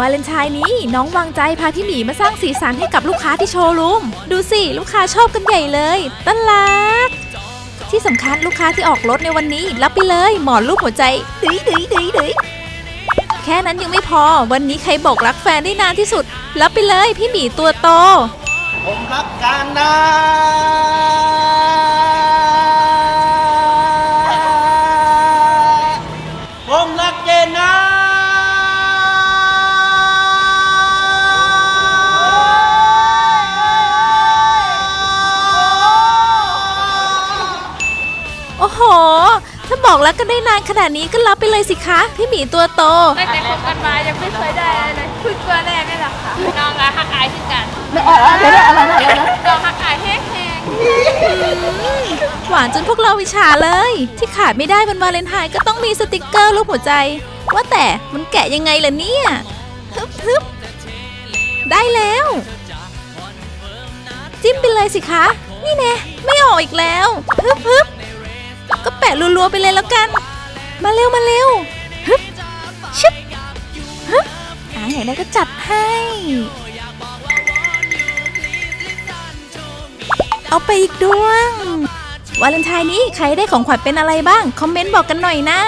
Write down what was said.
วาเลนไทน์นี้น้องวางใจพาพี่หมีมาสร้างสีสันให้กับลูกค้าที่โชว์รูม ดูสิลูกค้าชอบกันใหญ่เลยต้นรัก ที่สำคัญลูกค้าที่ออกรถในวันนี้ รับไปเลย หมอนรูปหัวใจดื้ยดื้ยดื้ยดื้ยแค่นั้นยังไม่พอ วันนี้ใครบอกรักแฟนได้นานที่สุด รับไปเลยพี่หมีตัวโต ผมรักการดา ถ้าบอกรักกันได้นานขนาดนี้ก็รับไปเลยสิคะ พี่หมีตัวโต ตั้งแต่คบกันมายังไม่เคยได้อะไรเลยเพึ่งตัวแรกนี่แหละค่ะน้องอะฮักอายขึ้นกันอะไรนะอะไรนะอะไรนะน้องฮักอายแห้งหวานจนพวกเราวิชาเลย ที่ขาดไม่ได้วันวาเลนไทน์ก็ต้องมีสติกเกอร์รูปหัวใจ ว่าแต่มันแกะยังไงล่ะเนี่ยฮึบฮึบได้แล้ว จิ้มไปเลยสิคะ นี่แน่ไม่ออกอีกแล้วฮึบฮึบ ก็แปะรัวๆไปเลยแล้วกัน มาเร็วมาเร็วฮึบชึบฮึบอ่าอยากได้ก็จัดให้ เอาไปอีกดวงวาเลนไทน์นี้ใครได้ของขวัญเป็นอะไรบ้าง คอมเมนต์บอกกันหน่อยนะ